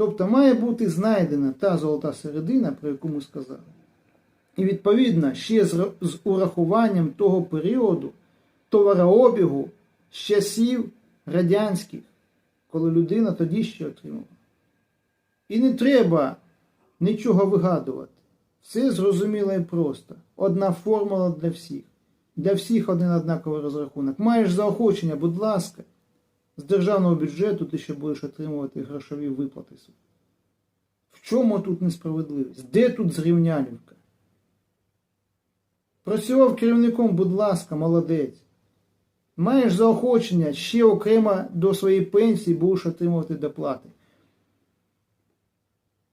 Тобто має бути знайдена та золота середина, про яку ми сказали. І відповідно ще з, урахуванням того періоду товарообігу з часів радянських, коли людина тоді ще отримувала. І не треба нічого вигадувати. Все зрозуміло і просто. Одна формула для всіх. Для всіх один однаковий розрахунок. Маєш заохочення, будь ласка, з державного бюджету ти ще будеш отримувати грошові виплати. В чому тут несправедливість? Де тут зрівнялівка? Працював керівником, будь ласка, молодець. Маєш заохочення, ще окремо до своєї пенсії будеш отримувати доплати.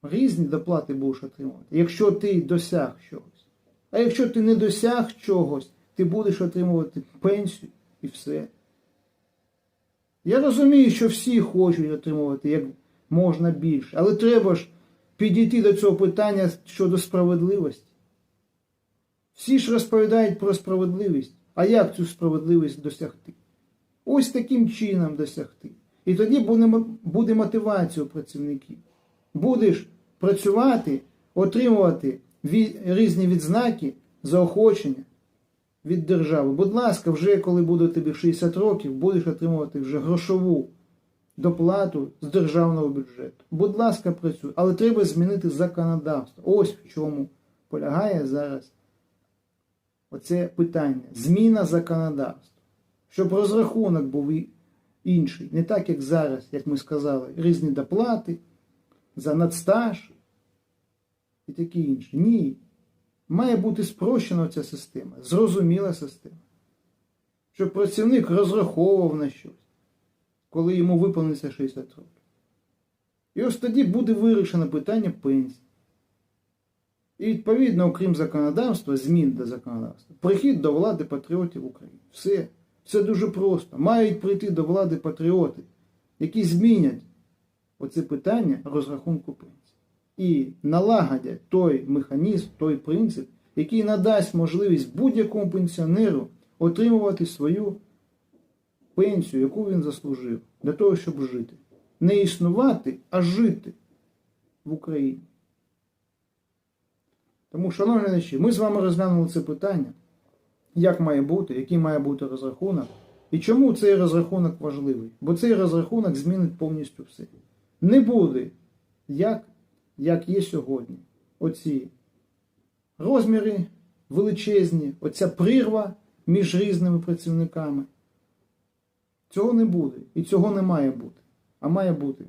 Різні доплати будеш отримувати, якщо ти досяг чогось. А якщо ти не досяг чогось, ти будеш отримувати пенсію і все. Я розумію, що всі хочуть отримувати як можна більше, але треба ж підійти до цього питання щодо справедливості. Всі ж розповідають про справедливість. А як цю справедливість досягти? Ось таким чином досягти. І тоді буде, мотивація у працівників. Будеш працювати, отримувати різні відзнаки, заохочення від держави. Будь ласка, вже коли буде тобі 60 років, будеш отримувати вже грошову доплату з державного бюджету. Будь ласка, працюй, але треба змінити законодавство. Ось в чому полягає зараз оце питання. Зміна законодавства. Щоб розрахунок був інший. Не так, як зараз, як ми сказали, різні доплати за надстаж і такі інші. Ні. Має бути спрощена ця система, зрозуміла система. Щоб працівник розраховував на щось, коли йому виповниться 60 років. І ось тоді буде вирішено питання пенсії. І відповідно, окрім законодавства, змін до законодавства, прихід до влади патріотів України. Все. Все дуже просто. Мають прийти до влади патріоти, які змінять оце питання розрахунку пенсії. І налагодять той механізм, той принцип, який надасть можливість будь-якому пенсіонеру отримувати свою пенсію, яку він заслужив, для того, щоб жити. Не існувати, а жити в Україні. Тому, шановні глядачі, ми з вами розглянули це питання, як має бути, який має бути розрахунок, і чому цей розрахунок важливий. Бо цей розрахунок змінить повністю все. Не буде, як, як є сьогодні. Оці розміри величезні, оця прірва між різними працівниками. Цього не буде. І цього не має бути. А має бути